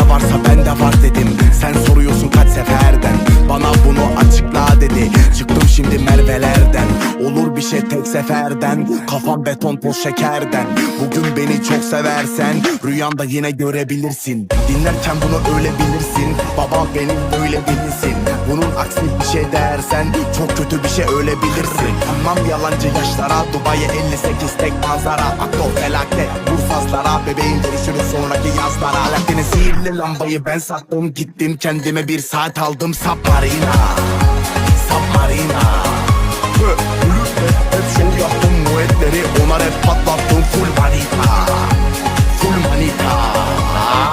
varsa bende var dedim. Sen soruyorsun kaç seferden? Bana bunu açıkla dedi. Çıktım şimdi Merve'lerden. Olur bir şey tek seferden. Kafam beton toz şekerden. Bugün beni çok seversen Rüyanda yine görebilirsin. Dinlerken bunu öyle bilirsin Baba benim böyle bilinsin Bunun aksi bir şey dersen Çok kötü bir şey öyle bilirsin Tamam yalancı yaşlara Dubai'ye 58 tek manzara. Aktor felaket Bursazlara Bebeğin görüşürüz sonraki yazlara. Alaaddin'in sihirli lambayı ben sattım. Gittim kendime bir saat aldım. Submarina Submarina. Hı, Lütfen hep şov yaptım. Muetleri ona rap patlattım. Full